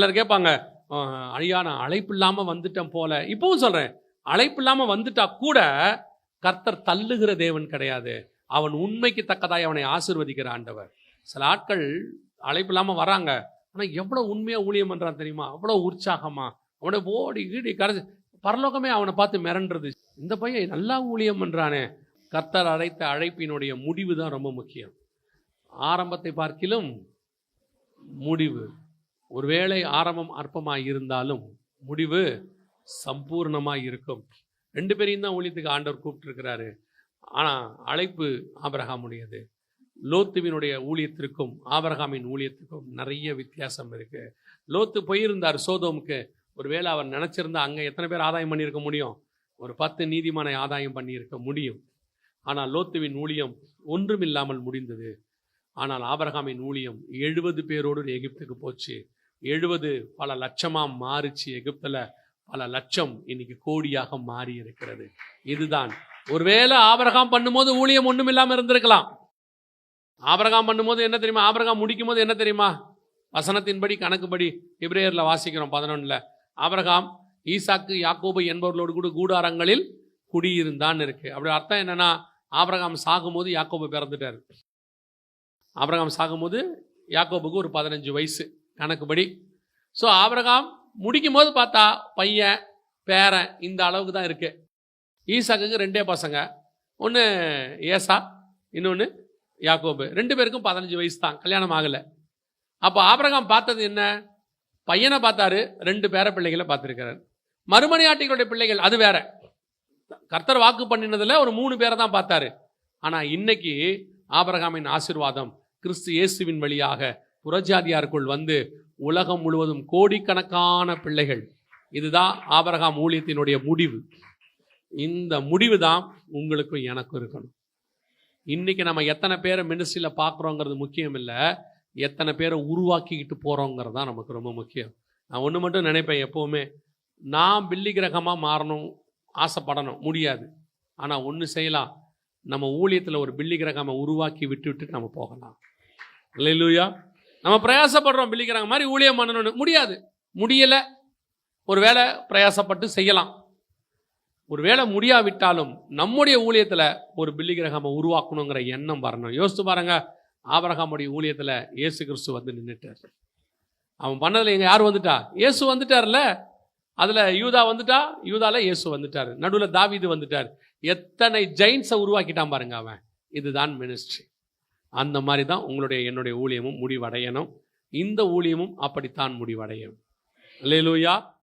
சிலர் கேட்பாங்க "ஆஹ், ஐயா நான் அழைப்பு இல்லாமல் வந்துட்டேன் போல. இப்பவும் சொல்கிறேன் அழைப்பு இல்லாமல் வந்துட்டா கூட கர்த்தர் தள்ளுகிற தேவன் கிடையாது. அவன் உண்மைக்கு தக்கதாய் அவனை ஆசிர்வதிக்கிற ஆண்டவர். சில ஆட்கள் அழைப்பு இல்லாமல் வராங்க ஆனால் எவ்வளோ உண்மையாக ஊழியம் பண்ணுறான் தெரியுமா? அவ்வளோ உற்சாகமா. அவனை ஓடி ஈடி கரைச்சி பரலோகமே அவனை பார்த்து மிரண்டுறது. இந்த பையன் நல்லா ஊழியம் பண்ணுறானே கர்த்தர் அழைத்த அழைப்பினுடைய முடிவு தான் ரொம்ப முக்கியம். ஆரம்பத்தை பார்க்கிலும் முடிவு. ஒருவேளை ஆரம்பம் அற்பமாக இருந்தாலும் முடிவு சம்பூர்ணமாக இருக்கும். ரெண்டு பேரையும் தான் ஊழியத்துக்கு ஆண்டவர் கூப்பிட்டுருக்கிறாரு. ஆனால் அழைப்பு ஆபரகாமுடையது. லோத்துவினுடைய ஊழியத்திற்கும் ஆபரகாமின் ஊழியத்துக்கும் நிறைய வித்தியாசம் இருக்குது லோத்து போயிருந்தார் சோதோமுக்கு. ஒருவேளை அவர் நினச்சிருந்தா அங்கே எத்தனை பேர் ஆதாயம் பண்ணியிருக்க முடியும்? ஒரு பத்து நீதிமானை ஆதாயம் பண்ணியிருக்க முடியும். ஆனால் லோத்துவின் ஊழியம் ஒன்றுமில்லாமல் முடிந்தது. ஆனால் ஆபரகாமின் ஊழியம் எழுபது பேரோடு எகிப்துக்கு போச்சு. எழுபது பல லட்சமாக மாறிச்சு எகிப்தில். பல லட்சம் இன்னைக்கு கோடியாக மாறி இருக்கிறது. இதுதான். ஒருவேளை ஆபரகாம் பண்ணும்போது ஊழியம் ஒன்றும் இல்லாமல் இருந்திருக்கலாம். ஆபரகாம் பண்ணும்போது என்ன தெரியுமா? ஆபரகாம் முடிக்கும் போது என்ன தெரியுமா? வசனத்தின்படி கணக்குப்படி இப்ரேயர்ல வாசிக்கிறோம் பதினொன்றில் ஆபரகாம் ஈசாக்கு யாக்கோபு என்பவர்களோடு கூட கூடாரங்களில் குடியிருந்தான் இருக்கு. அப்படி அர்த்தம் என்னன்னா ஆபரகாம் சாகும்போது யாக்கோபு பிறந்துட்டார். ஆபரகாம் சாகும்போது யாக்கோபுக்கு ஒரு பதினஞ்சு வயசு. கணக்குப்படி. ஸோ ஆபரகாம் முடிக்கும் போது பார்த்தா பையன் பேரன் இந்த அளவுக்கு தான் இருக்கு. ஈசாக்குக்கு ரெண்டே பசங்க. ஒன்று ஏசா இன்னொன்று யாக்கோபு. ரெண்டு பேருக்கும் பதினஞ்சு வயசு தான் கல்யாணம் ஆகலை. அப்போ ஆபரகாம் பார்த்தது என்ன? பையனை பார்த்தாரு ரெண்டு பேர பிள்ளைகளை பார்த்துருக்கிறார். மறுமணியாட்டிகளுடைய பிள்ளைகள் அது வேற. கர்த்தர் வாக்கு பண்ணினதுல ஒரு மூணு பேரை தான் பார்த்தாரு. ஆனால் இன்னைக்கு ஆபரகாமின் ஆசீர்வாதம் கிறிஸ்து இயேசுவின் வழியாக புறஜாதியாருக்குள் வந்து உலகம் முழுவதும் கோடிக்கணக்கான பிள்ளைகள். இதுதான் ஆபரகாம் ஊழியத்தினுடைய முடிவு. இந்த முடிவு தான் உங்களுக்கும் எனக்கும் இருக்கணும். இன்னைக்கு நம்ம எத்தனை பேரை மினிஸ்ட்ரியில் பார்க்குறோங்கிறது முக்கியம் இல்லை எத்தனை பேரை உருவாக்கிக்கிட்டு போகிறோங்கிறது தான் நமக்கு ரொம்ப முக்கியம். நான் ஒன்று மட்டும் நினைப்பேன் எப்போவுமே. நான் பில்லி கிரகமாக மாறணும் ஆசைப்படணும் முடியாது. ஆனால் ஒன்று செய்யலாம். நம்ம ஊழியத்தில் ஒரு பில்லி கிரகமாக உருவாக்கி விட்டு விட்டு நம்ம போகலாம். இல்லையா நம்ம பிரயாசப்படுறோம் பில்லி மாதிரி ஊழியம் பண்ணணும்னு முடியாது. முடியலை. ஒரு வேளை பிரயாசப்பட்டு செய்யலாம். ஒரு வேளை முடியாவிட்டாலும் நம்முடைய ஊழியத்தில் ஒரு பில்லிகிரகம உருவாக்கணுங்கிற எண்ணம் வரணும். யோசித்து பாருங்க. ஆபரகாமுடைய ஊழியத்தில் இயேசு கிறிஸ்து வந்து நின்றுட்டார் அவன் பண்ணதில் எங்க யார் வந்துட்டா? இயேசு வந்துட்டார்ல. அதில் யூதா வந்துட்டா? யூதால இயேசு வந்துட்டார். நடுவில் தாவிது வந்துட்டார். எத்தனை ஜெயின்ஸை உருவாக்கிட்டான் பாருங்க அவன். இதுதான் மினிஸ்ட்ரி அந்த மாதிரி தான் உங்களுடைய என்னுடைய ஊழியமும் முடிவடையணும். இந்த ஊழியமும் அப்படித்தான் முடிவடையும். அல்லேலூயா.